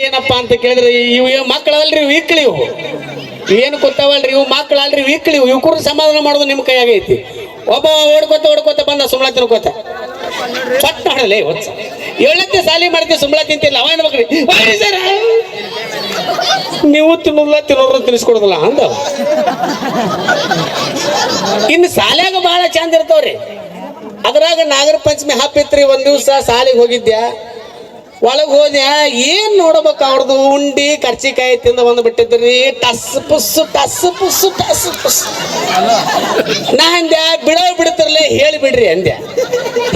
ಏನಪ್ಪಾ ಅಂತ ಕೇಳಿದ್ರೆ ಇವು ಮಕ್ಕಳಲ್ರಿ ಇಕ್ಳಿ ಇವು. ಏನು ಗೊತ್ತಾವಲ್ರಿ, ಇವು ಮಕ್ಕಳಲ್ರಿ ಇಕ್ಳಿ ಇವು. ಇವ್ಕರು ಸಮಾಧಾನ ಮಾಡೋದು ನಿಮ್ಮ ಕೈಯಾಗೈತಿ ಒಬ್ಬ ಓಡ್ಕೋತ ಓಡ್ಕೋತ ಬಂದ ಸುಮ್ಳ ತಿನ್ಕೋತ. ಪಟ್ ಮಾಡಲೇ ಹೊಚ್ಚ ಏಳತ್ತೆ ಸಾಲಿ ಮಾಡ್ತೀವಿ ಸುಮ್ಳ ತಿಂತಿಲ್ಲ. ಅವ ಏನ್ಬೇಕ್ರಿ ಸರ್. ನೀವು ತಿನ್ನೋದಿಲ್ಲ ತಿನ್ನೋದ್ರ ತಿನ್ಸ್ಕೊಡೋದಿಲ್ಲ ಅಂದ ಇನ್ನು ಸಾಲ್ಯಾಗ ಬಹಳ ಚಂದ ಇರ್ತಾವ್ರಿ. ಅದ್ರಾಗ ನಾಗರ ಪಂಚಮಿ ಹಾಪಿತ್ರಿ ಒಂದ್ ದಿವ್ಸ ಸಾಲಿಗೆ ಹೋಗಿದ್ಯಾ? ಒಳಗ್ ಹೋದೆ ಏನ್ ನೋಡ್ಬೇಕು ಅವ್ರದ್ದು ಉಂಡಿ, ಕರ್ಚಿಕಾಯಿ ತಿಂದ ಬಂದು ಬಿಟ್ಟಿದ್ರಿ ಟಸ್, ಪುಸ್ಸು ಟಸ್ ಪುಸ್ಸು, ಟಸ್ ಪುಸ್ ನಾ ಅಂದ್ಯ ಬಿಡೋ ಬಿಡ್ತಿರ್ಲಿ ಹೇಳಿ ಬಿಡ್ರಿ ಅಂದ್ಯ.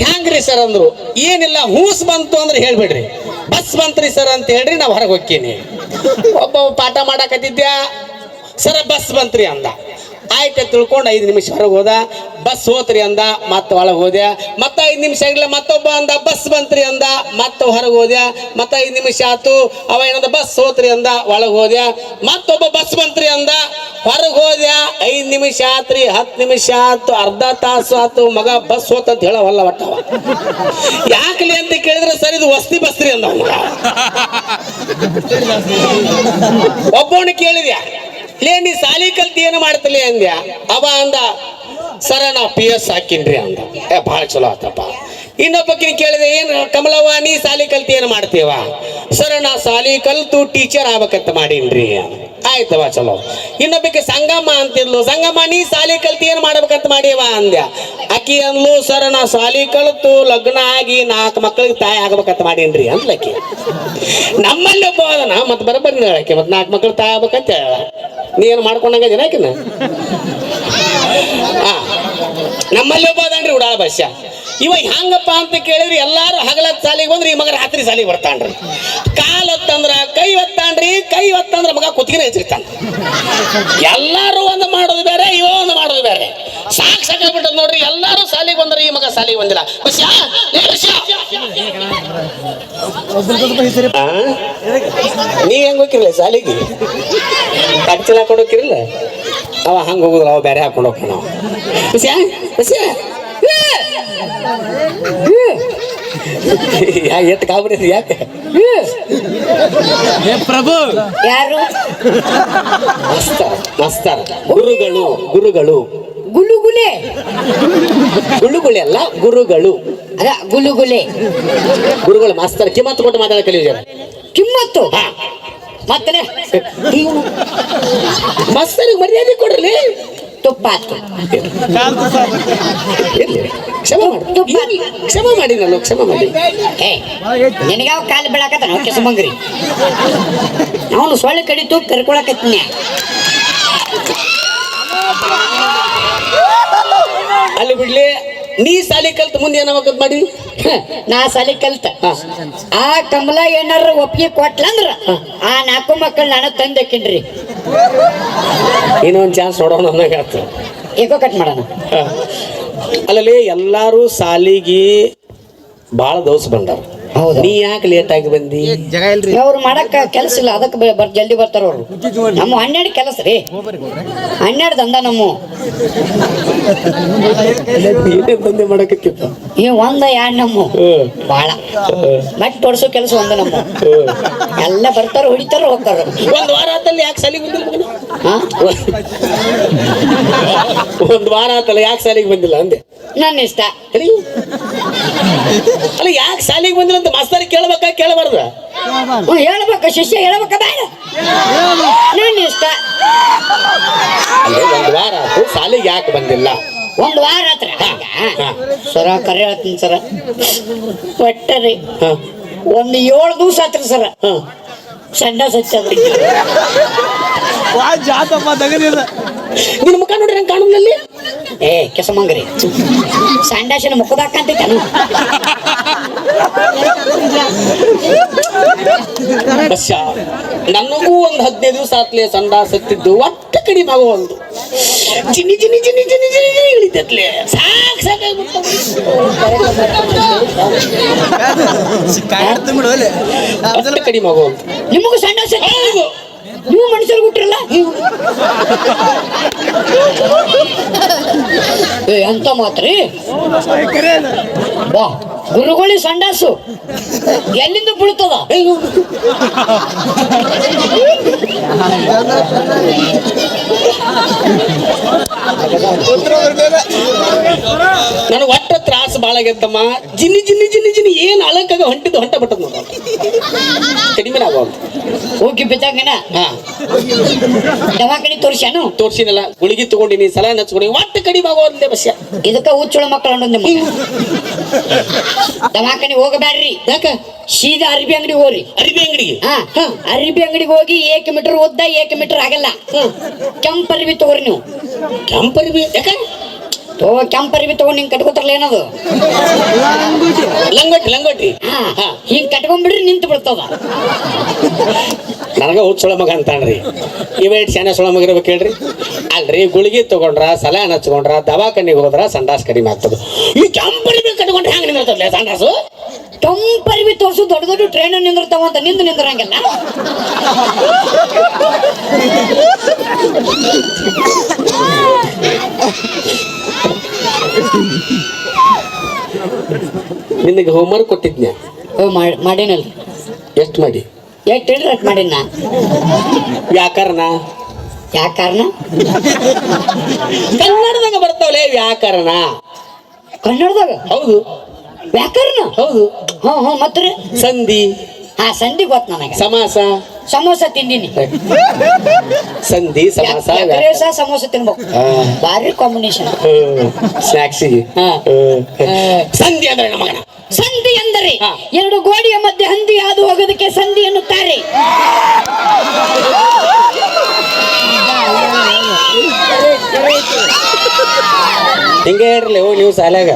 ಹ್ಯಾಂಗ್ರಿ ಸರ್ ಅಂದ್ರು. ಏನಿಲ್ಲ, ಹೂಸ್ ಬಂತು ಅಂದ್ರೆ ಹೇಳ್ಬಿಡ್ರಿ. ಬಸ್ ಬಂತ್ರಿ ಸರ್ ಅಂತ ಹೇಳ್ರಿ, ನಾ ಹೊರಗೆ ಹೋಗ್ತೀನಿ ಒಬ್ಬ ಪಾಠ ಮಾಡಕತ್ತಿದ್ಯಾ? ಸರ, ಬಸ್ ಬಂತ್ರಿ ಅಂದ. ಆಯ್ತು ತಿಳ್ಕೊಂಡು ಐದು ನಿಮಿಷ ಹೊರಗೆ ಹೋದ. ಬಸ್ ಹೋತ್ರಿ ಅಂದ ಮತ್ತೆ ಒಳಗೆ ಹೋದೆ. ಮತ್ತೆ ಐದು ನಿಮಿಷ ಆಗಿಲ್ಲ ಮತ್ತೊಬ್ಬ ಅಂದ ಬಸ್ ಬಂತ್ರಿ ಅಂದ ಮತ್ತೆ ಹೊರಗೆ ಹೋದೆ. ಮತ್ತೆ ಐದು ನಿಮಿಷ ಆತು ಅವ ಏನಂದ ಬಸ್ ಹೋತ್ರಿ ಅಂದ ಒಳಗೆ ಹೋದೆ. ಮತ್ತೊಬ್ಬ ಬಸ್ ಬಂತ್ರಿ ಅಂದ ಹೊರಗೆ ಹೋದೆ. ಐದು ನಿಮಿಷ ಆತ್ರಿ ಹತ್ತು ನಿಮಿಷ ಆತು ಅರ್ಧ ತಾಸು ಆತು ಮಗ ಬಸ್ ಹೋತ ಅಂತ ಹೇಳವಲ್ಲ ಒಟ್ಟವ ಯಾಕಲಿ ಅಂತ ಕೇಳಿದ್ರೆ ಸರ್ ಇದು ವಸ್ತಿ ಬಸ್ರಿ ಅಂದ ಒಬ್ಬವನು ಕೇಳಿದ್ಯಾ? ಲೇ, ನೀ ಸಾಲಿ ಕಲ್ತಿ ಏನು ಮಾಡ್ತಲಿ ಅಂದ್ಯ? ಅವ ಅಂದ, ಸರ, ನಾ ಪಿ ಎಸ್ ಹಾಕಿನ್ರಿ ಅಂದ. ಏ, ಭಾಳ ಚಲೋ ಆತಪ್ಪ. ಇನ್ನೊಬ್ಬಕಿನ ಕೇಳಿದೆ, ಏನು ಕಮಲವ್ವ, ನೀ ಸಾಲಿ ಕಲ್ತಿ ಏನು ಮಾಡ್ತೀವ ಸರ ನಾ ಸಾಲಿ ಕಲ್ತು ಟೀಚರ್ ಆಗ್ಬೇಕಂತ ಮಾಡೀನ್ರಿ. ಆಯ್ತವ ಚಲೋ. ಇನ್ನೊಬ್ಬಕ್ಕೆ ಸಂಗಮ್ಮ ಅಂತಿದ್ಲು, ಸಂಗಮ್ಮ, ನೀ ಸಾಲಿ ಕಲ್ತಿ ಏನ್ ಮಾಡ್ಬೇಕಂತ ಮಾಡ್ಯವ ಅಂದ್ಯ. ಅಕ್ಕಿ ಅಂದ್ಲು ಸರ್ ನಾ ಸಾಲಿ ಕಲ್ತು, ಲಗ್ನ ಆಗಿ ನಾಲ್ಕು ಮಕ್ಕಳಿಗೆ ತಾಯಿ ಆಗ್ಬೇಕಂತ ಮಾಡೀನ್ರಿ. ಅಂದ್ಲಕ್ಕಿ ನಮ್ಮಲ್ಲಿ ಒಬ್ಬ ಅದನ, ಮತ್ತೆ ಬರಬರ್ ಹೇಳಕ್ಕೆ ಮತ್ತೆ ನಾಲ್ಕು ಮಕ್ಕಳು ತಾಯಿ ಆಗ್ಬೇಕಂತ ಹೇಳ. ನೀ ಏನು ಮಾಡ್ಕೊಂಡಂಗ ಜನಕಿನ ಹ ನಮ್ಮಲ್ಲಿ ಒಬ್ಬ ಅದನ್ರಿ ಉಡಾಳ ಬಸ್ಯ ಇವ ಹೆಂಗಪ್ಪ ಅಂತ ಕೇಳಿದ್ರಿ ಎಲ್ಲಾರು ಹಗಲತ್ ಸಾಲಿಗೆ ಬಂದ್ರೆ ಈ ಮಗ ರಾತ್ರಿ ಸಾಲಿಗೆ ಬರ್ತಾನ್ರಿ. ಕಾಲ್ ಹೊತ್ತಂದ್ರ ಕೈ ಹೊತ್ತಾನ್ರಿ, ಕೈ ಹೊತ್ತಂದ್ರ ಮಗ ಕುತ್ತಿಗೆ ಹೆಚ್ಚಿರ್ತಾನ ಎಲ್ಲಾರು ಒಂದು ಮಾಡೋದು ಬೇರೆ, ಇವ ಒಂದು ಮಾಡೋದು ಬೇರೆ. ಸಾಕ್ ಸಾಕಾಗ್ಬಿಟ್ಟದ ನೋಡ್ರಿ, ಎಲ್ಲಾರು ಸಾಲಿಗೆ ಬಂದ್ರೆ ಈ ಮಗ ಸಾಲಿಗೆ ಬಂದಿಲ್ಲ? ನೀ ಹೆಂಗ್ ಹೋಗಿರ್ಲಿ ಸಾಲಿಗೆ? ಕಚ್ಚಲ ಹಾಕೊಂಡು ಅವ ಹಂಗ ಹೋಗುದ್ರ ಅವ ಬೇರೆ ಹಾಕೊಂಡು ಹೋಗ್ತಾನ. ನಾವು ಖುಷಿಯಾ ಬಸ್ಯಾ ಯಾಕೆ ಪ್ರಭು! ಯಾರು? ಮಸ್ತಾರ ಮಸ್ತಾರ ಗುರುಗಳು ಗುರುಗಳು. ಗುಲುಗುಲೆ ಗುಲುಗುಲೆ ಅಲ್ಲ ಗುರುಗಳು. ಅದ ಗುಲುಗುಲೆ ಗುರುಗಳು ಮಾಸ್ತರ್ ಕಿಮ್ಮತ್ತು ಕೊಟ್ಟು ಮಾತಾಡ ಕಿಮ್ಮತ್ತು? ಮತ್ತೆ? ಮಸ್ತರಿಗೆ ಮಾಸ್ತರಿಗೆ ಮರ್ಯಾದೆ ಕೊಡ್ರಲಿ? ತುಪ್ಪ ಹಾಕಿ ಕ್ಷಮ ಮಾಡಿ. ಕ್ಷಮ ಮಾಡಿ ನಾನು ಕ್ಷಮ ಮಾಡಿ. ಏ ನಿನಗಾವ ಕಾಲು ಬೀಳಾಕತ್ತ ನಾವು ಕೆಸಮಂಗ್ರಿ ಅವನು ಸೊಳ್ಳೆ ಕಡಿತು ಕರ್ಕೊಳಕತ್ತೀನಿ ಅಲ್ಲಿ ಬಿಡ್ಲಿ ನೀ ಸಾಲಿ ಕಲ್ತ ಮುಂದೆ ಏನಾಗಬೇಕಂತ ಮಾಡಿ? ನಾ ಸಾಲಿ ಕಲ್ತ. ಆ ಕಮಲ ಏನಾರ ಒಪ್ಪಿಗೆ ಕೊಟ್ಲಂದ್ರ ಆ ನಾಲ್ಕು ಮಕ್ಕಳು ನಾನು ತಂದಕ್ಕಿನ್ರಿ. ಇನ್ನೊಂದು ಚಾನ್ಸ್ ನೋಡೋಣ ಈಗ ಏಕೋ ಕಟ್ ಮಾಡೋಣ. ಅಲ್ಲಲ್ಲಿ ಎಲ್ಲಾರು ಸಾಲಿಗೆ ಭಾಳ ದೋಸ್ ಬಂದಾರ. ನೀ ಯಾಕೆ ಲೇಟ್ ಆಗಿ ಬಂದಿ? ಜಗ ಇಲ್ರಿ. ಅವ್ರು ಮಾಡಕ್ಕ ಕೆಲಸ ಇಲ್ಲ ಅದಕ್ಕೆ ಬ- ಬರ್ ಜಲ್ದಿ ಬರ್ತಾರ ಅವ್ರು. ನಮ್ಮ ಹನ್ನೆರಡು ಕೆಲಸ ರೀ. ಹನ್ನೆರಡು ದಂದ ನಮ್ಮ. ಏನೇ ಈ ಒಂದ ಎರಡು ನಮ್ಮ. ಭಾಳ ಬಟ್ ತೋರ್ಸೋ ಕೆಲಸ ಒಂದ ನಮ್ಮ. ಎಲ್ಲ ಬರ್ತಾರ ಹೊಡಿತಾರ ಹೋಗ್ತಾರ. ಒಂದ್ ವಾರ ಆತಲ್ಲಿ ಯಾಕೆ ಸಾಲಿಗೆ ಬಂದಿಲ್ಲ ಮಗನ? ಹಾ? ಒಂದ್ ವಾರ ಆತಲ್ಲ ಯಾಕೆ ಸಾಲಿಗೆ ಬಂದಿಲ್ಲ ಅಂದೆ? ನನ್ನ ಇಷ್ಟ. ಅಲ್ಲ ಯಾಕೆ ಸಾಲಿಗೆ ಬಂದಿಲ್ಲ ಅಂತ ಮಾಸ್ತರ್ ಕೇಳ್ಬೇಕಾ? ಕೇಳಬಾರ್ದ. ಹ್ಞೂ ಹೇಳ್ಬೇಕ ಶಿಷ್ಯ ಹೇಳ್ಬೇಕ ಬೇಡ. ನನ್ನ ಇಷ್ಟ. ಅಲ್ಲೇ ಒಂದ್ ವಾರ ಆತು ಸಾಲಿಗೆ ಯಾಕೆ ಬಂದಿಲ್ಲ? ಒಂದ್ ವಾರ ಆತ್ರ. ಸರ ಕರೆ ಹೇಳ್ತೀನಿ ಸರ. ಒಟ್ಟರಿ ಒಂದ್ ಒಂದು ಏಳು ದಿವಸ ಆತ್ರಿ ಸರ. ಸಣ್ಣ ಸಂಡ ಸಚ್ಚದ್ರಿ ವಾ ಜಾತಪ್ಪ ತಗದಿಲ್ಲ. ನಿನ್ನ ಮುಖ ನೋಡ್ರಿ ನಂಗೆ ಕಾಣುನಲ್ಲಿ ಏ ಕೆಸಮಂಗ್ರಿ ಸಂಡಾಶನ ಮುಖದಾಕಂತೈತನು ಬಸ್ಸ ನನಗೂ ಒಂದು ಹದಿನೈದು ದಿವಸ ಆತ್ಲೆ ಸಂಡ ಸತ್ತಿದ್ದು ಒಟ್ಟು ಕಡಿಮೆ ಆಗುವಲ್ದು ಚಿನ್ನಿ ಚಿನ್ನಿ ಚಿನ್ನಿ ಚಿನ್ನಿ ಚಿನ್ನಿ ಚಿನ್ನಿ ಇಳಿತತ್ಲೆ. ಸಾಕ್ ಸಾಕಾಗ್ಬಿಟ್ಟು ಕಡಿಮೆ ಆಗುವಲ್ದು ನಿಮಗೂ ಸಂಡಾಸ ನೀವು ಮನುಷ್ಯರು ಬಿಟ್ರಲ್ಲ ಎಂತ ಮಾತ್ರಿ. ಬಾ ಗುರುಗೋಳಿ ಸಂಡಾಸು. ಎಲ್ಲಿಂದ ಬೀಳ್ತದ? ನನಗೆ ಒಟ್ಟ ತ್ರಾಸ ಭಾಳ ಆಗೈತಮ್ಮ. ಜಿನ್ನಿ ಜಿನ್ನಿ ಜಿನ್ನಿ ಜಿನ್ನಿ ಏನು ಅಳಕಾಗ ಹೊಂಟಿದ್ದು ಹೊಂಟ ಬಿಟ್ಟದ ನೋಡ. ಕಡಿಮೆ ಆಗೋದು ಹೋಗಿ ಬಿದ್ದಂಗನ? ಹಾ. ದವಾಖಾನಿ ತೋರ್ಸ್ಯಾನು? ತೋರ್ಸಿನಲ್ಲ. ಗುಳಿಗೆ ತಗೊಂಡಿನಿ ಸಲ ನಚ್ಕೊಂಡಿ ಒಟ್ಟು ಕಡಿಮೆ ಆಗೋದಿಲ್ಲ ಬಸ್ಯ. ಇದಕ್ಕ ಹುಚ್ಚುಳ ಮಕ್ಕಳು ನಿಮ್ಮ ದವಾಖಾನಿ ಹೋಗಬ್ಯಾಡ್ರಿ. ಯಾಕ? ಸೀದಾ ಅರ್ಬಿ ಅಂಗಡಿ ಹೋಗ್ರಿ. ಅರಬಿ ಅಂಗಡಿ ಹಾ ಅರ್ಬಿ ಅಂಗಡಿಗೆ ಹೋಗಿ ಏಕ ಮೀಟರ್ ಉದ್ದ ಏಕ ಮೀಟರ್ ಆಗಲ್ಲ. ಕೆಂಪ್ ಅರ್ಬಿ ತಗೋರಿ ನೀವು. ಕೆಂಪರ್ಬಿ ಯಾಕ? ತೋ ಕೆಂಪ್ ತಗೊಂಡು ತಗೊಂಡ್ ಹಿಂಗ್ ಕಟ್ಕೋತಾರಲ್ಲ ಏನದು? ಲಂಗೋಟಿ ಲಂಗೋಟಿ ಹಾ ಹಾ. ಹಿಂಗ್ ಕಟ್ಕೊಂಡ್ಬಿಡ್ರಿ ನಿಂತು ಬಿಡ್ತದ. ನನಗ ಹುಚ್ಚೊಳ ಮಗ ಅಂತಾನ್ರಿ. ಇವೇಟ್ ಶಾನೆ ಸೊಳ ಮಗ ಇರ್ಬೇಕು ಹೇಳ್ರಿ. ಅಲ್ರಿ ಗುಳಿಗೆ ತಗೊಂಡ್ರ ಸಲಹೆ ಹಚ್ಕೊಂಡ್ರ ದವಾಖಾನಿಗೆ ಹೋದ್ರ ಸಂಡಾಸ್ ಕಡಿಮೆ ಆಗ್ತದೆ. ಈ ಕೆಂಪರಿ ಕಟ್ಕೊಂಡ್ರೆ ಹೆಂಗ್ ನಿಂದಿರ್ತಲ್ಲ ಸಂಡಾಸು? ಕೆಂಪ್ ತೋರಿಸು ತೋರ್ಸು ದೊಡ್ಡ ದೊಡ್ಡ ಟ್ರೈನ್ ನಿಂದಿರ್ತಾವ ಅಂತ ನಿಂದು ನಿಂದ್ರಂಗಿಲ್ಲ. ನಿನಗೆ ಹೋಮ್ವರ್ಕ್ ವರ್ಕ್ ಓ ಮಾಡೇನಲ್ಲ ಮಾಡೀನಲ್ರಿ. ಎಷ್ಟು ಮಾಡಿ? ಎಷ್ಟು ಹೇಳ್ರಿ ಅಟ್ ಮಾಡಿನ. ವ್ಯಾಕರಣ ವ್ಯಾಕರಣ ಕಾರಣ? ಕನ್ನಡದಾಗ ಬರ್ತಾವಲೇ ವ್ಯಾಕರಣ ಕನ್ನಡದಾಗ? ಹೌದು. ವ್ಯಾಕರಣ ಹೌದು. ಹ್ಞೂ ಹ್ಞೂ ಮತ್ರಿ ಸಂಧಿ. ಹಾ ಸಂಧಿ ಗೊತ್ತ ನನಗೆ. ಸಮಾಸ. ಸಮೋಸ ತಿಂದಿನಿ. ಸಂಧಿ ಸಮಾಸ ಸಮೋಸ ತಿನ್ಬೇಕು? ಭಾರಿ ಕಾಂಬಿನೇಷನ್ ಸ್ನಾಕ್ಸಿಗೆ ಹಾ. ಸಂಧಿ ಅಂದ್ರೆ ಸಂಧಿ ಎಂದರೆ ಎರಡು ಗೋಡೆಯ ಮಧ್ಯೆ ಹಂದಿ ಹಾದು ಹೋಗೋದಕ್ಕೆ ಸಂಧಿ ಎನ್ನುತ್ತಾರೆ. ಹಿಂಗೆ ಹೇಳ್ರಲ್ಲ ನೀವು ಶಾಲ್ಯಾಗ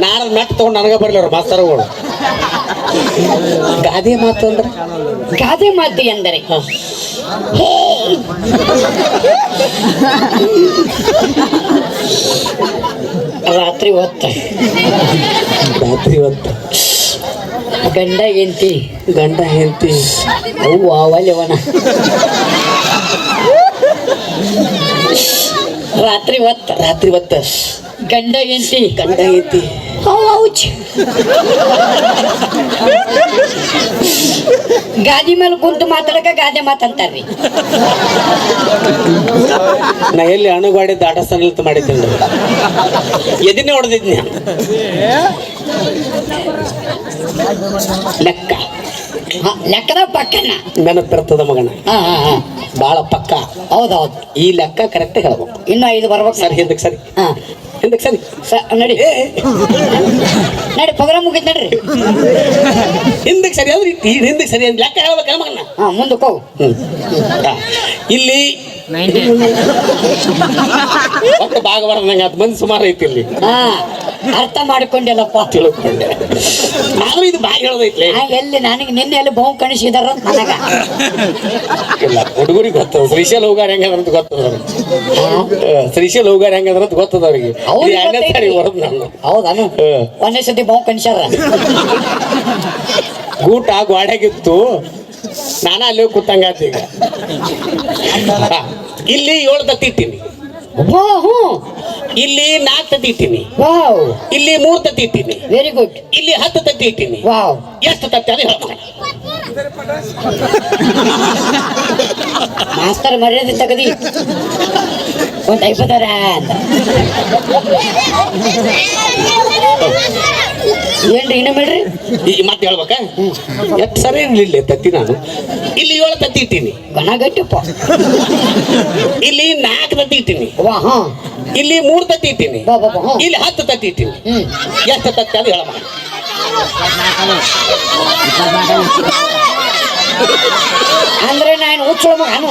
ನಾನು ಮೆಟ್ ತಗೊಂಡು ನನಗೆ ಬರ್ಲಿ ಅವ್ರು ಮಾಸ್ತರ್ಗಳು. ಗಾದೆ ಮಾತು ಅಂದ್ರೆ? ಗಾದೆ ಮಾತು ಎಂದರೆ. ರಾತ್ರಿ ಹೊತ್ತ. ರಾತ್ರಿ ಹೊತ್ತ. ಗಂಡ ಹೆಂತಿ ಗಂಡ ಹೆಂಡತಿ ಅವು ಅವಲ್ಯವನ ರಾತ್ರಿ ಹೊತ್ತ ರಾತ್ರಿ ಹೊತ್ತ. ಗಂಡ ಹೆಂಡತಿ. ಗಂಡ ಹೆಂಡತಿ. ಔಚ್ ಗಾದಿ ಮೇಲೆ ಕುಂತು ಮಾತಾಡಕ ಗಾದೆ ಮಾತಂತಾರ್ರಿ. ನಾ ಎಲ್ಲಿ ಅಣುಗಾಡಿ ಅಣು ಇಲ್ತ ಮಾಡಿದ್ದೀನಿ ಎದಿನೇ ಹೊಡೆದಿದ್ನ? ಲೆಕ್ಕ. ಲೆಕ್ಕದ ಪಕ್ಕನ. ನೆನಪಿರ್ತದ ಮಗನ. ಹಾ ಹಾ ಹಾ. ಬಾಳ ಪಕ್ಕ. ಹೌದೌದು. ಈ ಲೆಕ್ಕ ಕರೆಕ್ಟ್ ಹೇಳ್ಬೇಕು ಇನ್ನು ಐದು ಬರ್ಬೇಕು. ಸರಿ ಹಿಂದಕ್ಕೆ ಸರಿ. ಹಾ. ಹಿಂದಕ್ಕೆ ಸರಿ. ಸ- ನಡಿ. ನಡಿ ಪ್ರೋಗ್ರಾಮ್ ಮುಗಿತ್ ನಡ್ರಿ. ಹಿಂದಕ್ಕೆ ಸರಿ ಅಂದ್ರೆ ಈ ಹಿಂದಕ್ಕೆ ಸರಿ ಅಂದ್ರೆ ಲೆಕ್ಕ ಹೇಳ್ಬೇಕಲ್ಲ ಮಗನ. ಹಾ ಮುಂದಕ್ಕೆ ಹೋಗು. ಹ್ಮ್. ಹಾ. ಇಲ್ಲಿ ಒಟ್ಟು ಭಾಗವತ ನಂಗೆ ಅದು ಮಂದಿ ಸುಮಾರು ಐತಿ ಇಲ್ಲಿ. ಹಾ. ಅರ್ಥ ಮಾಡ್ಕೊಂಡೆಲ್ಲಪ್ಪ. ತಿಳ್ಕೊಂಡೆ. ನಾವು ಇದು ಬಾಯಿ ಹೇಳೋದೈತ್ಲೆ. ಆ, ಎಲ್ಲಿ ನನಗೆ ನಿನ್ನೆ ಎಲ್ಲಿ ಬಹು ಕಣಿಸಿದಾರ ನನಗ. ಇಲ್ಲ ಹುಡುಗರಿಗೆ ಗೊತ್ತದ ಶ್ರೀಶೈಲ ಹೋಗಾರ ಹೆಂಗದ್ರ ಅಂತ ಗೊತ್ತದ ಶ್ರೀಶೈಲ ಹೋಗಾರ ಹೆಂಗದ್ರ ಅಂತ ಗೊತ್ತದ ಅವ್ರಿಗೆ. ಅವ್ರಿಗೆ ಇದು ಎರಡನೇ ಗೊತ್ತೈತಿ. ಸಾರಿ ಹೊರದ್ ನಾನು. ಹೌದಾನು? ಹಾ. ಒಂದೇ ಸತಿ ಬಹು ಕಣಿಸ್ಯಾರ? ಗೂಟ ಗ್ವಾಡ್ಯಾಗಿತ್ತು ನಾನ ಅಲ್ಲಿ ಹೋಗಿ ಕೂತಂಗಾತ ಈಗ. ಹಾ. ಇಲ್ಲಿ ಏಳು ತತ್ತಿ ಇಟ್ಟೀನಿ. ಹ್ಞೂ ಇಲ್ಲಿ ನಾಲ್ಕು ತತ್ತಿ ಇಟ್ಟೀನಿ. ವಾವ್ ಇಲ್ಲಿ ಮೂರ್ ತತ್ತಿ ಇಟ್ಟೀನಿ. ವೆರಿ ಗುಡ್ ಇಲ್ಲಿ ಹತ್ತು ತತ್ತಿ ಇಟ್ಟೀನಿ. ವಾವ್ ಎಷ್ಟು ತತ್ತಿ ಅದು ಹೇಳ ಮಗನ ಮಾಸ್ತರ್ ಮರ್ಯಾದೆ ತಗದಿ. ಒಂದ್ ಐಪದಾರ ಅಂತ. ಏನ್ರಿ ಇನ್ನು ಮೇಡ್ರಿ ಈಗ ಮತ್ತೆ ಹೇಳ್ಬೇಕ? ಎಷ್ಟು ಸರಿ ಇರ್ಲಿಲ್ಲ ತತ್ತಿ ನಾನು. ಇಲ್ಲಿ ಏಳು ತತ್ತಿ ಇಟ್ಟೀನಿ. ಗಣ ಗಟ್ಟಿಪ್ಪ. ಇಲ್ಲಿ ನಾಲ್ಕು ತತ್ತಿ ಇಟ್ಟೀನಿ. ವಾ ಹಾ. ಇಲ್ಲಿ ಮೂರು ತತ್ತಿ ಇಟ್ಟೀನಿ. ಬಾ ಬಾ ಬಾ ಇಲ್ಲಿ ಹತ್ತು ತತ್ತಿ ಇಟ್ಟೀನಿ. ಎಷ್ಟು ತತ್ತಿ ಅದು ಹೇಳ ಮಗನ ಅಂದ್ರೆ ನಾನು ಏನು ಮಗನು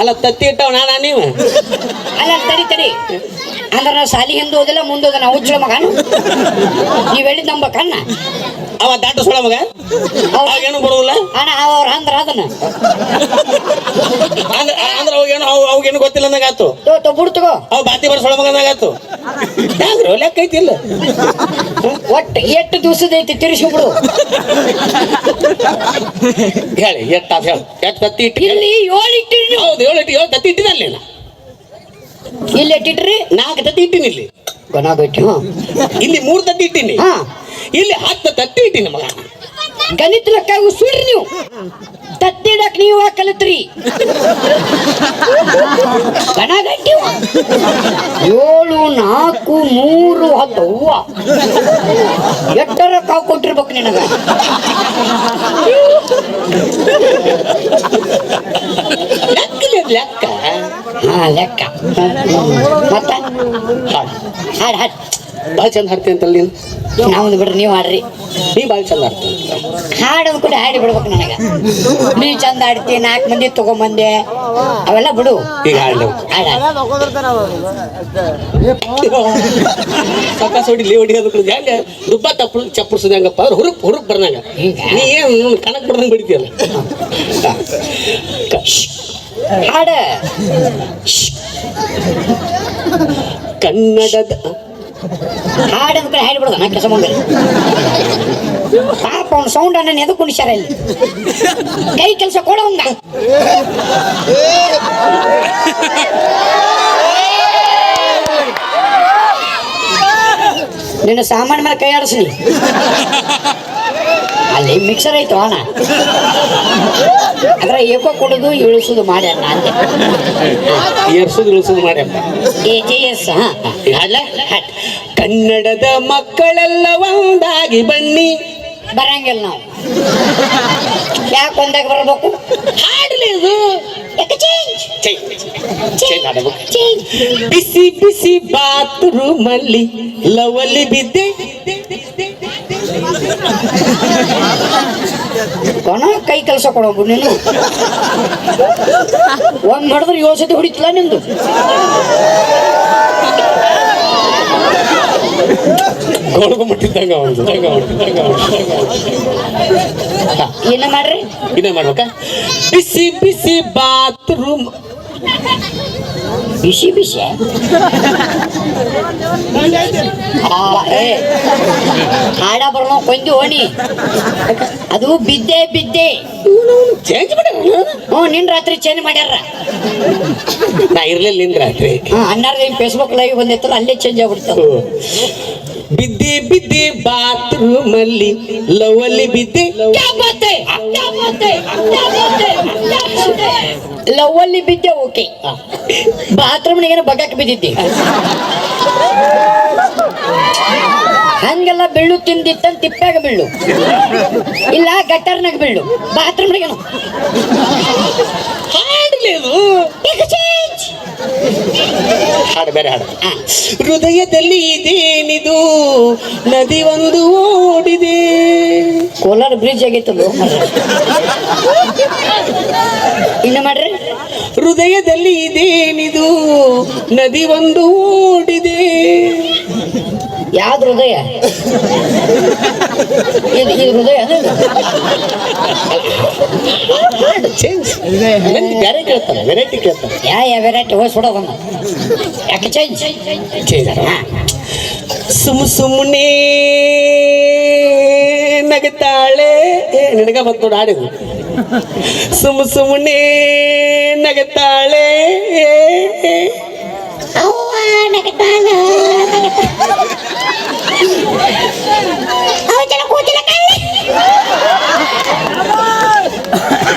ಅಲ್ಲ ತತ್ತಿ ಇಟ್ಟವ್ ನಾನ ನೀವು ಅಲ್ಲ ತಡಿ ತಡಿ. ಅಂದ್ರೆ ನಾ ಸಾಲಿ ಹಿಂದೆ ಓದಿಲ್ಲ ಮುಂದೆ ಓದ ನಾವು ಹುಚ್ಚುಳ ಮಗನು ನೀವ್ ಹೇಳಿದ್ ನಂಬಕನ್ನ ಅವ ದಾಟ ಸೊಳ ಮಗ? ಅವಾಗೇನು ಬರುವುಲ್ಲ ಅಣ್ಣ ಅವ್ರ ಅಂದ್ರ ಅದನ್ನ. ಅಂದ್ರೆ ಅಂದ್ರೆ ಅವಾಗೇನು ಅವ್ ಅವಾಗೇನು ಗೊತ್ತಿಲ್ಲ ಅಂದಾಗ ಆತು? ತೋ ಬಿಡು ತಗೋ. ಅವ್ ಬಾತಿ ಬರ ಸೊಳ ಮಗನಾಗಾತು ಹೆಂಗ್ರು ಲೆಕ್ಕ ಐತಿಲ್ಲ ಒಟ್ಟು ಎಷ್ಟು ದಿವಸದ ಐತಿ ತಿರ್ಸ್ಬಿಡು ಹೇಳಿ ಎಟ್ಟ ಹೇಳಿ ಎಷ್ಟು ತತ್ತಿ ಇಟ್ಟು ಇಲ್ಲಿ ಏಳು ಇಟ್ಟಿರಿ ಹೌದು ಏಳು ಇಟ್ಟು ಏಳು ತತ್ತಿ ಇಟ್ಟಿದಲ್ಲಿ ನಾ ಇಲ್ಲಿ ಎಟ್ಟಿಟ್ರಿ ನಾಲ್ಕು ತತ್ತಿ ಇಟ್ಟಿನಿ ಇಲ್ಲಿ. ಗೊನ ಗಟ್ಟಿ ಹಾ ಇಲ್ಲಿ ಮೂರ್ ತತ್ತಿ ಇಟ್ಟಿನಿ. ಹಾ. ಇಲ್ಲಿ ಹತ್ತು ತತ್ತಿ ಇಟ್ಟಿನಿ ಮಗ ಗಣಿತ ಲೆಕ್ಕ ಸುಡ್ರಿ ನೀವು. ತತ್ತಿಡಕ್ ನೀವ ಕಲಿತ್ರಿ? ಗಣ. ಏಳು, ನಾಲ್ಕು, ಮೂರು, ಹತ್ತು ಹೂವ ಎಟ್ಟರ ಕಾವು ಕೊಟ್ಟಿರ್ಬೇಕು ನಿನಗ? ಲೆಕ್ಕ ಹಾ, ಲೆಕ್ಕ. ಮತ್ತ? ಹಾಡ್ ಹಾಡ್. ಭಾಳ ಚಂದ ಹಾಡ್ತಿ ಅಂತಲ್ಲ ನೀನು ನಾವೊಂದು ಬಿಡ್ರಿ ನೀವು ಹಾಡ್ರಿ. ನೀ ಭಾಳ ಚಂದ ಹಾಡ್ತಿ ಹಾಡೋದು ಕೂಡ ಹಾಡಿ ಬಿಡ್ಬೇಕು ನನಗೆ. ನೀ ಚಂದ ಆಡ್ತಿ ನಾಲ್ಕು ಮಂದಿ ತಗೊಂಬಂದೆ. ಅವೆಲ್ಲ ಬಿಡು. ಈಗ ಹಾಡ್ಲಿ ಹಾಡ್ ಹಾಡ್. ಸಾಕಾಸ್ ಹೊಡಿ ಲೇ ಹೊಡಿ ಅದಕ್ಕೆ ಹೆಂಗ? ದುಬ್ಬ ತಪ್ಪು ಚಪ್ಪರ್ಸೋದು ಹೆಂಗಪ್ಪ? ಅವ್ರು ಹುರುಪ್ ಹುರುಪ್ ಬರ್ನಂಗ? ನೀ ಏನು ಕಣಕ್ ಬರ್ದಂಗೆ ಬಿಡ್ತೀಯಲ್ಲ? ಹಾಡ. ಕನ್ನಡದ ಹಾಡಿ ಬಿಡೋದು ನಾ ಕೆಲಸ ಮುಂದೆ ಪಾಪ ಅವ್ನು ಸೌಂಡ್ ಅನ್ನ ಎದು ಕುಣಿಸ್ಯಾರ ಇಲ್ಲಿ ಕೈ ಕೆಲಸ ಕೊಡೋಂಗ ನಿನ್ನ ಸಾಮಾನ್ ಮೇಲೆ ಕೈ ಆಡಿಸ್ನಿ ಅಲ್ಲಿ ಮಿಕ್ಸರ್ ಐತು ಅಣ್ಣ ಅದ್ರ ಏಕೋ ಕೊಡೋದು ಇಳಿಸೋದು ಮಾಡ್ಯಾರ ಅಂದೆ ಏರ್ಸೋದು ಇಳಿಸೋದು ಮಾಡ್ಯಾರ ಎ ಜೆ ಎಸ್ ಹಾ ಅಲ್ಲ ಹಾಡ್. ಕನ್ನಡದ ಮಕ್ಕಳೆಲ್ಲ ಒಂದಾಗಿ ಬನ್ನಿ. ಬರಂಗಿಲ್ಲ ನಾವು. ಯಾಕೆ ಒಂದಾಗಿ ಬರಬೇಕು? ಹಾಡಲಿ ಇದು. ಬಿಸಿ ಬಿಸಿ ಬಾತ್ರೂಮ್ ಅಲ್ಲಿ ಲವಲಿ ಬಿದ್ದೆ. ಕೊನ ಕೈ ಕೆಲಸ ಕೊಡೋಗು ನೀನು. ಒಂದ್ ಹೊಡೆದ್ರೆ ಹೊಡಿತಲ್ಲ ಹೊಡಿತಿಲ್ಲ ನಿಂದು. ಗೋಳ್ಗ ಅವನು ಏನ ಮಾಡ್ರಿ? ಇದೇ ಮಾಡ್ಬೇಕಾ? ಬಿಸಿ ಬಿಸಿ ಬಾತ್ರೂಮ್ ಬಿಸಿ ಬಿಸಿ. ಆ, ಏ, ಹಾಡ ಬರೋಣ ಕೊಂದಿ ಓಣಿ ಅದು ಬಿದ್ದೆ ಬಿದ್ದೆ. ಚೇಂಜ್ ಮಾಡ್ಯಾರ ಹ್ಞೂ ನಿನ್ ರಾತ್ರಿ ಚೇಂಜ್ ಮಾಡ್ಯಾರ. ನಾ ಇರ್ಲಿಲ್ಲ ನಿನ್ ರಾತ್ರಿ. ಹಾ ಅನ್ನಾರ್ದ ಫೇಸ್ಬುಕ್ ಲೈವ್ ಬಂದಿತ್ತಲ್ಲ ಅಲ್ಲೇ ಚೇಂಜ್ ಆಗ್ಬಿಡ್ತಾವ ಬಿದ್ದೆ ಬಿದ್ದೆ ಬಾತ್ರೂಮ್ ಅಲ್ಲಿ ಲವಲಿ ಬಿದ್ದೆ. ಲವ್ವಲ್ಲಿ ಬಿದ್ದೆ ಓಕೆ. ಬಾತ್ರೂಮ್ನಾಗೇನೋ ಬಗ್ಗಕ್ಕೆ ಬಿದ್ದಿದ್ದಿ. ಹಂಗೆಲ್ಲ ಬೆಳ್ಳು ತಿಂದಿತ್ತಂತ ತಿಪ್ಪಾಗ ಬೀಳು ಇಲ್ಲ ಗಟ್ಟರ್ನಾಗ ಬೀಳು ಬಾತ್ರೂಮ್ನಾಗೇನು. ಹಾಡು ಬೇರೆ ಹಾಡು. ಹೃದಯದಲ್ಲಿ ಇದೇನಿದು? ನದಿ ಒಂದು ಓಡಿದೆ. ಕೋಲಾರ ಬ್ರಿಡ್ಜ್ ಆಗಿತ್ತು ಇನ್ನು ಮಾಡ್ರಿ. ಹೃದಯದಲ್ಲಿ ಇದೇನಿದು? ನದಿ ಒಂದು ಓಡಿದೆ. ಯಾವ್ದು ಹೃದಯ? ಇದು ಇದು ಹೃದಯ ಚೇಂಜ್ ಕೇಳ್ತಾರೆ ವೆರೈಟಿ ಕೇಳ್ತಾರೆ ಯಾ ಯಾವ ವೆರೈಟಿ ಹೋಗಿ ಸುಡೋದನ್ನ ಯಾಕೆ ಚೇಂಜ್ ಚೇಂಜ್ ಸುಮ್ ಸುಮ್ಮನೆ ನಗತಾಳೆ. ನಿನಗ ಬಂತು ಹಾಡಿದು ಸುಮ್ ಸುಮ್ಮನೆ ನಗತಾಳೆ.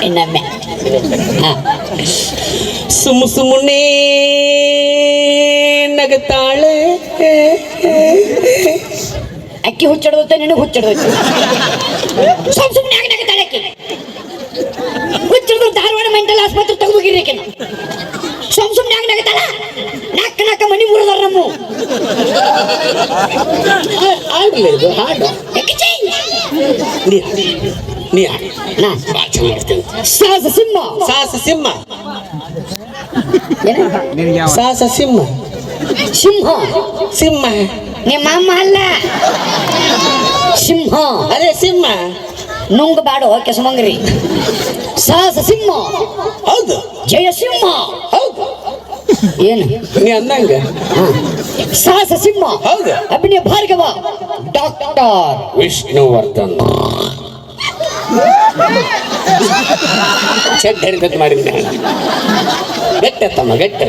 ಇನ್ನೊಮ್ಮೆ. ಸುಮ್ ಸುಮ್ಮನೆ ನಗತಾಳೆ. ಅಕ್ಕಿ ಹುಚ್ಚಿಡ್ದೈತೆ ನಿನಗೆ ಹುಚ್ಚಿಡ್ದೈತೆ ಸುಮ್ ಸುಮ್ಮನೆ ಆಗಿ ನಗತಾಳೆ ಅಕ್ಕಿ ಹುಚ್ಚಿಡ್ದು ಧಾರವಾಡ ಮೆಂಟಲ್ ಆಸ್ಪತ್ರೆ ತಗೋಬೇಕಿರಿ ಸುಮ್ ಸುಮ್ಮನೆ ಹಂಗ ನಗತಾಳ ನಾಲ್ಕ ನಾಲ್ಕ ಮನಿ ಮುರಿದಾರ ನಮ್ಮ ಹಾಡ್ಲಿ ಇದು ಹಾಡು ನೀ ನೀ ಹಾಡು. ನಾ ಭಾಳ ಚಂದ ಮಾಡ್ತೀನಿ ಸಾಹಸ ಸಿಂಹ ಸಾಹಸ ಸಿಂಹ ಸಾಹಸ ಸಿಂಹ ಸಿಂಹ ಸಿಂಹ ನಿಮ್ಮ ಅಮ್ಮ ಅಲ್ಲ ಸಿಂಹ ಅದೇ ಸಿಂಹ ನುಂಗ್ ಬಾಡು ಕೆಸಮಂಗ್ರಿ ಸಾಹಸ ಸಿಂಹ. ಹೌದು. ಜಯ ಸಿಂಹ. ಹೌದು. ಏನು? ನೀ ಅಂದಂಗ. ಸಾಹಸ ಸಿಂಹ. ಹೌದು. ಅಭಿನಯ ಭಾರ್ಗವ. ಡಾಕ್ಟರ್ ವಿಷ್ಣುವರ್ಧನ್. ಚೆಡ್ ಹರಿದತ್ ಮಾಡಿದ್ದೆ ಗಟ್ಟೆ ತಮ್ಮ ಗಟ್ಟೆ.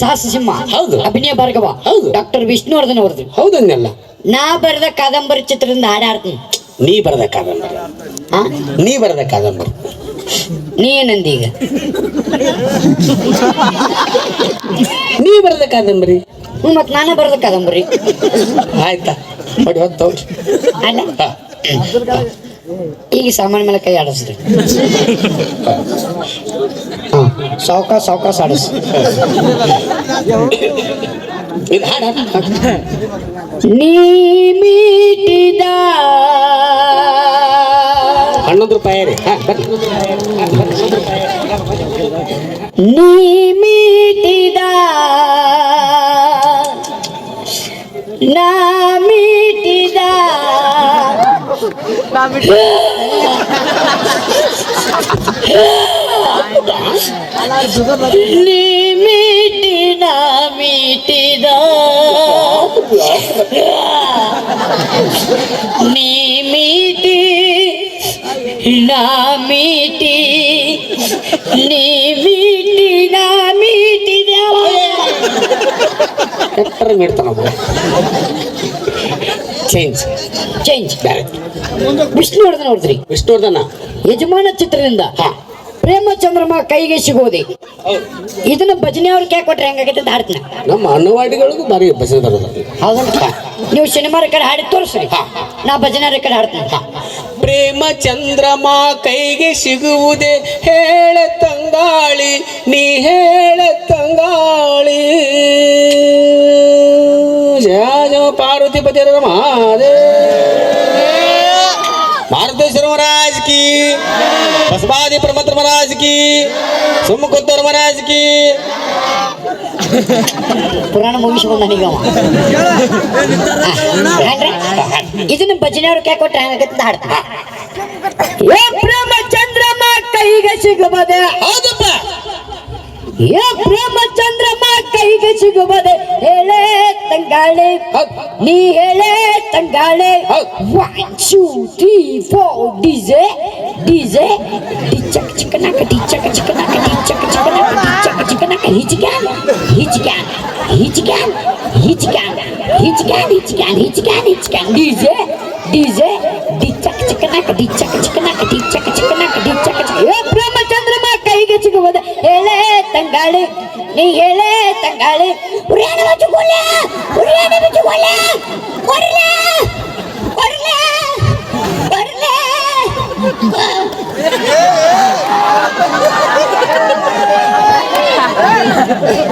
ಸಾಹಸ ಸಿಂಹ. ಹೌದು. ಅಭಿನಯ ಭಾರ್ಗವ. ಹೌದು. ಡಾಕ್ಟರ್ ವಿಷ್ಣುವರ್ಧನ್ ಅವ್ರದ್ದು ಹೌದನ್ನೆಲ್ಲ ನಾ ಬರೆದ ಕಾದಂಬರಿ ಚಿತ್ರದಿಂದ ಹಾಡಾಡ್ತೀನಿ. ನೀ ಬರದ ಕಾದಂಬರಿ. ನೀ ಬರದ ಕಾದಂಬರಿ. ನೀ ಏನಂದಿ ಈಗ? ನೀ ಬರದ ಕಾದಂಬರಿ. ಹ್ಞೂ ಮತ್ ನಾನೇ ಬರೆದ ಕಾದಂಬರಿ. ಆಯ್ತಾ? ನೋಡಿ ಹೊತ್ತು ಅಲ್ಲ. ಈಗ ಸಾಮಾನ್ಯ ಮೇಲೆ ಕೈ ಆಡಿಸ್ರಿ. ಹಾಂ. ಸಾವ್ಕಾಸ್ ಸಾವ್ಕಾಸ್ ಆಡಿಸ್ ನಿಮಿಟಿದ ಹನ್ನೊಂದು ರೂಪಾಯಿ ರೀ ನಿಮಿಟಿದ ನಮಿಟಿದ ನಿಮಿ మీటి నా మీటి నీ వీటి నా మీటి ఎక్కడ పెడతావు ಚೇಂಜ್ ಚೇಂಜ್ ಬ್ಯಾರೆ ವಿಷ್ಣುವರ್ಧನ ಅವ್ರದ್ರಿ ವಿಷ್ಣುವರ್ಧನ ಯಜಮಾನ ಚಿತ್ರದಿಂದ ಹಾ ಪ್ರೇಮ ಚಂದ್ರಮ ಕೈಗೆ ಸಿಗೋದಿ ಇದನ್ನ ಭಜನೆ ಅವ್ರಿಗೆ ಯಾಕೆ ಕೊಟ್ರೆ ಹೆಂಗಾಗೈತೆ ಅಂತ ಹಾಡ್ತೀನಿ. ನಮ್ಮ ಅನ್ನವಾಡಿಗಳಿಗೂ ಬಾರಿ ಭಜನೆ ಬರೋದು ನೀವು ಸಿನಿಮಾ ಕಡೆ ಹಾಡಿ ತೋರಿಸ್ರಿ. ನಾ ಭಜನೆ ಕಡೆ ಹಾಡ್ತೀನಿ. ಪ್ರೇಮ ಚಂದ್ರಮ್ಮ ಕೈಗೆ ಸಿಗುವುದೇ ಹೇಳ ತಂಗಾಳಿ ನೀ ಹೇಳ ತಂಗಾಳಿ. ಜಯ ಜಯ ಪಾರ್ವತಿ ಪತಿ ಮಹಾದೇವ. महाराज महाराज की। की महाराज की। सुमकुत्तर महाराज की। पुराना मनुष्य को नहीं इतने बजने और क्या को प्रेमचंद्रमा प्रेमचंद्रमा कही कही दे ತಂಗಾಳೆ ಹೌದ್. ನೀ ಹೇಳೇ ತಂಗಾಳೆ ಹೌದ್. One two three four DJ DJ ಡಿಚಕ್ ಚಿಕನಕ ಡಿಚಕ್ ಚಿಕನಕ ಡಿಚಕ್ ಚಿಕನಕ ಡಿಚಕ್ ಚಿಕನಕ ಹಿಚ್ಕ್ಯಾನ್ ಹಿಚ್ಕ್ಯಾನ್ ಹಿಚ್ಕ್ಯಾನ್ ಹಿಚ್ಕ್ಯಾನ್ ಹಿಚ್ಕ್ಯಾನ್ ಹಿಚ್ಕ್ಯಾನ್ ಹಿಚ್ಕ್ಯಾನ್ ಹಿಚ್ಕ್ಯಾನ್ DJ DJ ಡಿಚಕ್ ಚಿಕನಕ ಡಿಚಕ್ ಚಿಕನಕ ಡಿಚಕ್ ಚಿಕನಕ ಡಿಚಕ್ ಚಿಕ ಏ ಪ್ರೇಮ ಚಂದ್ರಮ ಕೈಗೆ ಸಿಗುವುದು ಹೇಳೇ தங்காளி. நீங்களே தங்காளி. உரியான வச்சுக்கொள்ள உரியான வச்சுக்கொள்ள வரல வரல வரல Yeah.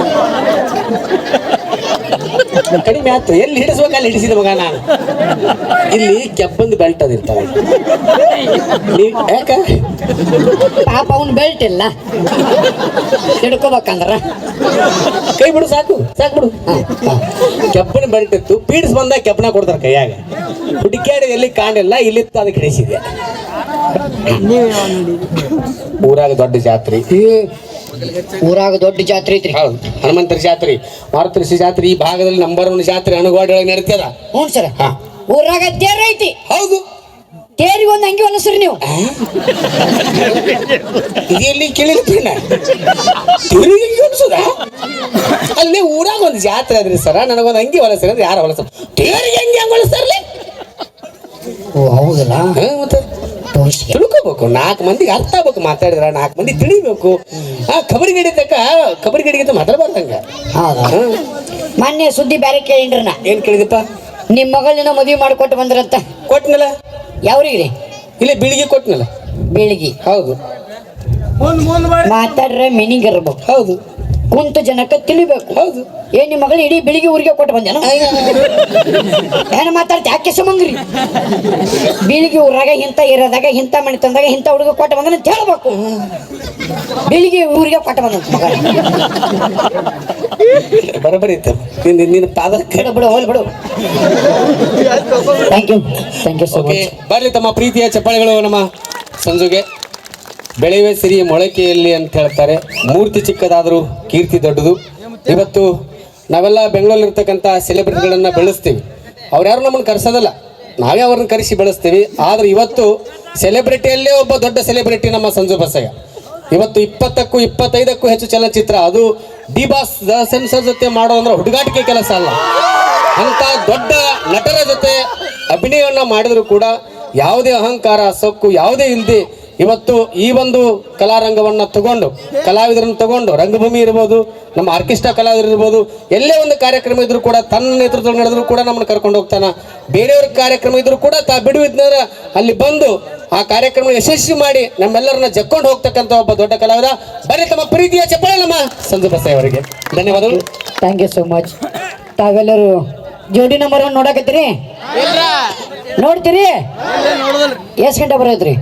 ಕಡಿಮೆ ಆಯ್ತು. ಎಲ್ಲಿ ಹಿಡಿಸ್ಬೇಕು ಅಲ್ಲಿ ಹಿಡಿಸಿದ ಮಗ ನಾನು. ಇಲ್ಲಿ ಕೆಬ್ಬಂದು ಬೆಲ್ಟ್ ಅದಿರ್ತಾವೆ ನೀ ಯಾಕ? ಪಾಪ ಅವನ್ ಬೆಲ್ಟ್ ಇಲ್ಲ. ಹಿಡ್ಕೋಬೇಕಂದ್ರ. ಕೈ ಬಿಡು ಸಾಕು. ಸಾಕು ಬಿಡು. ಕೆಬ್ಬನ ಬೆಲ್ಟ್ ಇತ್ತು. ಪೀಡ್ಸ್ ಬಂದ ಕೆಬ್ಬನ ಕೊಡ್ತಾರೆ ಕೈಯಾಗ. ಹುಡುಕ್ಯಾಡಿ ಎಲ್ಲಿ ಕಾಣಿಲ್ಲ ಇಲ್ಲಿತ್ತು ಅದಕ್ಕೆ ಹಿಡಿಸಿದೆ. ಊರಾಗ ದೊಡ್ಡ ಜಾತ್ರೆ. ಊರಾಗ ದೊಡ್ಡ ಜಾತ್ರೆ ಐತ್ರಿ. ಹೌದು ಹನುಮಂತರ ಜಾತ್ರೆ ಮಾರುತೃಷಿ ಜಾತ್ರೆ ಈ ಭಾಗದಲ್ಲಿ ನಂಬರ್ ಒನ್ ಜಾತ್ರೆ ಅನುಗೋಡೊಳಗೆ ನಡೀತದ. ಹ್ಞೂ ಸರ್. ಹಾ. ಊರಾಗ ತೇರ್ ಐತಿ. ಹೌದು. ತೇರಿಗೆ ಒಂದು ಅಂಗಿ ಹೊಲಸ್ರಿ ನೀವು. ಎಲ್ಲಿ ಕೇಳಿರ್ತೀನ ತಿರುಗಿ ಅಲ್ಲಿ ಊರಾಗ ಒಂದು ಜಾತ್ರೆ ಅದ್ರಿ ಸರ. ನನಗೊಂದು ಅಂಗಿ ಹೊಲಸ್ರಿ ಅಂದ್ರೆ ಯಾರು ಹೊಲಸ ತೇರಿಗೆ ಅಂಗಿ ಹಂಗೆ ಹೊಲಸ್ತಾರಲಿ? ಓ ಹೌದಲ್ಲ? ಮತ್ತೆ ತಿಳ್ಕೋಬೇಕು. ನಾಲ್ಕು ಮಂದಿಗೆ ಅರ್ಥ ಆಗ್ಬೇಕು ಮಾತಾಡಿದ್ರ ನಾಲ್ಕು ಮಂದಿ ತಿಳಿಬೇಕು. ಆ ಕಬರಿ ಗಡಿತಕ್ಕ ಕಬರಿ ಗಿಡಗಿಂತ ಮಾತಾಡಬಾರ್ದಂಗ. ಹೌದಾ. ಮೊನ್ನೆ ಸುದ್ದಿ ಬೇರೆ ಕೇಳಿನ್ರಿ ನಾ ಏನ್ ಕೇಳಿದಪ್ಪ? ನಿಮ್ಮ ಮಗಳನ್ನ ಮದುವೆ ಮಾಡಿಕೊಟ್ಟು ಬಂದ್ರಂತ. ಕೊಟ್ನಲ್ಲ? ಯಾವ್ರಿಗೆ? ಇಲ್ಲ ಬೀಳಿಗೆ ಕೊಟ್ನಲ್ಲ. ಬೀಳಿಗೆ. ಹೌದು. ಮಾತಾಡ್ರೆ ಮೀನಿಂಗ್ ಇರ್ಬೇಕು. ಹೌದು. ಕುಂತ ಜನಕ್ಕೆ ತಿಳಿಬೇಕು. ಹೌದು. ಏ ನಿಮ್ಮ ಮಗಳು ಇಡೀ ಬೆಳಿಗ್ಗೆ ಊರಿಗೆ ಕೊಟ್ಟು ಬಂದೇನ? ಏನ ಮಾತಾಡ್ತಿ? ಯಾಕೆ ಸಮಂಗ್ರಿ ಬೆಳಿಗ್ಗೆ ಊರಾಗ ಇಂಥ ಇರೋದಾಗ ಇಂಥ ಮನೆ ತಂದಾಗ ಇಂಥ ಹುಡುಗ ಕೊಟ್ಟು ಬಂದ ಅಂತ ಹೇಳ್ಬೇಕು. ಬೆಳಿಗ್ಗೆ ಊರಿಗೆ ಕೊಟ್ಟು ಬಂದ ಮಗ. ಬರಬರಿ ನಿನ್ನ ನಿನ್ನ ಪಾದಕ್ಕೆ ಬಿಡು ಬಿಡು ಹೋಲ್ ಬಿಡು. Thank you thank you so much ಬರ್ಲಿ ತಮ್ಮ ಪ್ರೀತಿಯ ಚಪ್ಪಾಳೆಗಳು ನಮ್ಮ ಸಂಜುಗೆ. ಬೆಳೆಯುವ ಸಿರಿ ಮೊಳಕೆಯಲ್ಲಿ ಅಂತ ಹೇಳ್ತಾರೆ. ಮೂರ್ತಿ ಚಿಕ್ಕದಾದರೂ ಕೀರ್ತಿ ದೊಡ್ಡದು. ಇವತ್ತು ನಾವೆಲ್ಲ ಬೆಂಗಳೂರಲ್ಲಿರ್ತಕ್ಕಂಥ ಸೆಲೆಬ್ರಿಟಿಗಳನ್ನು ಬೆಳೆಸ್ತೀವಿ. ಅವ್ರ್ಯಾರು ನಮ್ಮನ್ನು ಕರೆಸೋದಲ್ಲ. ನಾವೇ ಅವ್ರನ್ನ ಕರೆಸಿ ಬೆಳೆಸ್ತೀವಿ. ಆದರೆ ಇವತ್ತು ಸೆಲೆಬ್ರಿಟಿಯಲ್ಲೇ ಒಬ್ಬ ದೊಡ್ಡ ಸೆಲೆಬ್ರಿಟಿ ನಮ್ಮ ಸಂಜು ಬಸಯ್ಯ. ಇವತ್ತು ಇಪ್ಪತ್ತಕ್ಕೂ ಇಪ್ಪತ್ತೈದಕ್ಕೂ ಹೆಚ್ಚು ಚಲನಚಿತ್ರ. ಅದು ಡಿ ಬಾಸ್ ಸೆನ್ಸರ್ ಜೊತೆ ಮಾಡೋ ಅಂದ್ರೆ ಹುಡುಗಾಟಿಕೆ ಕೆಲಸ ಅಲ್ಲ. ಅಂತ ದೊಡ್ಡ ನಟರ ಜೊತೆ ಅಭಿನಯವನ್ನ ಮಾಡಿದ್ರು ಕೂಡ ಯಾವುದೇ ಅಹಂಕಾರ, ಸೊಕ್ಕು, ಯಾವುದೇ ಇಲ್ಲದೆ ಇವತ್ತು ಈ ಒಂದು ಕಲಾರಂಗವನ್ನು ತಗೊಂಡು, ಕಲಾವಿದರನ್ನು ತಗೊಂಡು, ರಂಗಭೂಮಿ ಇರ್ಬೋದು, ನಮ್ಮ ಆರ್ಕೆಸ್ಟ್ರಾ ಕಲಾವಿದರು ಇರ್ಬೋದು, ಎಲ್ಲೇ ಒಂದು ಕಾರ್ಯಕ್ರಮ ಇದ್ರೂ ಕೂಡ ತನ್ನ ನೇತೃತ್ವದಲ್ಲಿ ನಡೆದ್ರು ಕೂಡ ನಮ್ಮನ್ನು ಕರ್ಕೊಂಡು ಹೋಗ್ತಾನೆ. ಬೇರೆಯವ್ರ ಕಾರ್ಯಕ್ರಮ ಇದ್ರೂ ಕೂಡ ತಾ ಬಿಡುವಿದ್ನಂದ್ರೆ ಅಲ್ಲಿ ಬಂದು ಆ ಕಾರ್ಯಕ್ರಮ ಯಶಸ್ವಿ ಮಾಡಿ ನಮ್ಮೆಲ್ಲರನ್ನ ಜಕ್ಕೊಂಡು ಹೋಗ್ತಕ್ಕಂಥ ಒಬ್ಬ ದೊಡ್ಡ ಕಲಾವಿದ. ಬರೀ ತಮ್ಮ ಪ್ರೀತಿಯ ಚಪ್ಪಾಳೆ ನಮ್ಮ ಸಂಜು ಬಸಾಯಿ ಅವರಿಗೆ. ಧನ್ಯವಾದಗಳು. ಥ್ಯಾಂಕ್ ಯು ಸೋ ಮಚ್ ತಾವೆಲ್ಲರೂ ಜೋಡಿ ನಂಬರ್ ಒನ್ ನೋಡಕತ್ತೀರಿ? ನೋಡ್ತೀರಿ? ಎಷ್ಟು ಗಂಟೆ ಬರೋದ್ರಿ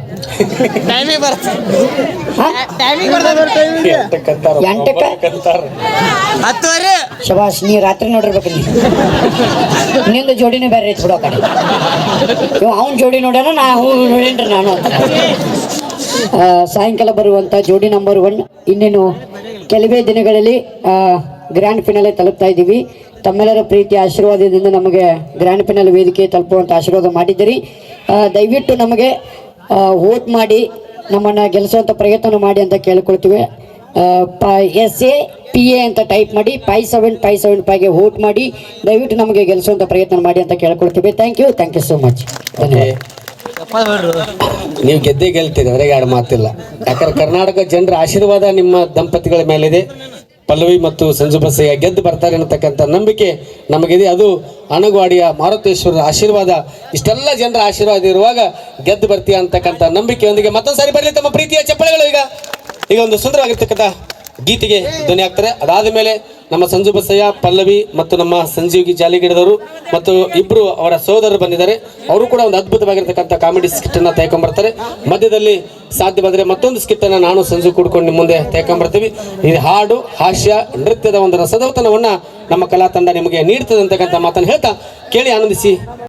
ಶಭಾಷ್ ಎಂಟಕ್ಕ? ಶಬಾಷ್ ನೀ ರಾತ್ರಿ ನೋಡಿರ್ಬೇಕು ನೀ. ನಿಂದು ಜೋಡಿನೇ ಬೇರೆ ಐತಿ ಬಿಡೋ ಕಡೆ. ಅವ್ನ ಜೋಡಿ ನೋಡ್ಯಾನ ನಾ ಹೂ ನೋಡೇನ್ರಿ ನಾನು ಸಾಯಂಕಾಲ ಬರುವಂತ ಜೋಡಿ ನಂಬರ್ ಒನ್ ಇನ್ನೇನು ಕೆಲವೇ ದಿನಗಳಲ್ಲಿ ಗ್ರ್ಯಾಂಡ್ ಫಿನಾಲೆ ತಲುಪ್ತಾ ಇದ್ದೀವಿ. ತಮ್ಮೆಲ್ಲರ ಪ್ರೀತಿ ಆಶೀರ್ವಾದದಿಂದ ನಮಗೆ ಗ್ರ್ಯಾಂಡ್ ಫಿನಲ್ ವೇದಿಕೆ ತಲುಪುವಂಥ ಆಶೀರ್ವಾದ ಮಾಡಿದ್ದೀರಿ. ದಯವಿಟ್ಟು ನಮಗೆ ವೋಟ್ ಮಾಡಿ, ನಮ್ಮನ್ನು ಗೆಲ್ಲಿಸುವಂಥ ಪ್ರಯತ್ನ ಮಾಡಿ ಅಂತ ಕೇಳ್ಕೊಳ್ತೀವಿ. ಎಸ್ ಎ ಪಿ ಎ ಅಂತ ಟೈಪ್ ಮಾಡಿ ಫೈ ಸೆವೆನ್ ಫೈ ಸೆವೆನ್ ಫೈವ್ಗೆ ವೋಟ್ ಮಾಡಿ, ದಯವಿಟ್ಟು ನಮಗೆ ಗೆಲ್ಲಿಸುವಂಥ ಪ್ರಯತ್ನ ಮಾಡಿ ಅಂತ ಕೇಳ್ಕೊಳ್ತೀವಿ. Thank you thank you so much ನೀವು ಗೆದ್ದೇ ಗೆಲ್ತೀರಿ ಅವರಿಗೆ ಎರಡು ಮಾತಿಲ್ಲ. ಯಾಕಂದ್ರೆ ಕರ್ನಾಟಕ ಜನರ ಆಶೀರ್ವಾದ ನಿಮ್ಮ ದಂಪತಿಗಳ ಮೇಲಿದೆ. ಪಲ್ಲವಿ ಮತ್ತು ಸಂಜು ಬಸಯ್ಯ ಗೆದ್ದು ಬರ್ತಾರೆ ಅನ್ನತಕ್ಕಂಥ ನಂಬಿಕೆ ನಮಗಿದೆ. ಅದು ಅಣಗವಾಡಿಯ ಮಾರುತೇಶ್ವರರ ಆಶೀರ್ವಾದ. ಇಷ್ಟೆಲ್ಲ ಜನರ ಆಶೀರ್ವಾದ ಇರುವಾಗ ಗೆದ್ದು ಬರ್ತೀಯ ಅಂತಕ್ಕಂಥ ನಂಬಿಕೆಯೊಂದಿಗೆ ಮತ್ತೊಂದು ಸಾರಿ ಬರಲಿ ತಮ್ಮ ಪ್ರೀತಿಯ ಚಪ್ಪಳೆಗಳು ಈಗ. ಈಗ ಒಂದು ಸುಂದರವಾಗಿರ್ತಕ್ಕಂಥ ಗೀತೆಗೆ ಧ್ವನಿ ಆಗ್ತಾರೆ ಅದಾದ ಮೇಲೆ ನಮ್ಮ ಸಂಜು ಬಸಯ್ಯ, ಪಲ್ಲವಿ ಮತ್ತು ನಮ್ಮ ಸಂಜೀವಿ ಜಾಲಿಗಿಡದವರು ಮತ್ತು ಇಬ್ರು ಅವರ ಸೋದರರು ಬಂದಿದ್ದಾರೆ. ಅವರು ಕೂಡ ಒಂದು ಅದ್ಭುತವಾಗಿರ್ತಕ್ಕಂಥ ಕಾಮಿಡಿ ಸ್ಕಿಟ್ ಅನ್ನ ತೆಗೆಕೊಂಡ್ಬರ್ತಾರೆ ಮಧ್ಯದಲ್ಲಿ ಸಾಧ್ಯ ಬಂದರೆ ಮತ್ತೊಂದು ಸ್ಕಿಟ್ ಅನ್ನ ನಾನು, ಸಂಜು ಕೂಡ್ಕೊಂಡು ನಿಮ್ಮ ಮುಂದೆ ತೆಗೆಕೊಂಡ್ಬರ್ತೀವಿ ಇದು ಹಾಡು, ಹಾಸ್ಯ, ನೃತ್ಯದ ಒಂದು ರಸದೌತನವನ್ನ ನಮ್ಮ ಕಲಾ ತಂಡ ನಿಮಗೆ ನೀಡ್ತದೆ ಅಂತಕ್ಕಂಥ ಮಾತನ್ನು ಹೇಳ್ತಾ ಕೇಳಿ ಆನಂದಿಸಿ.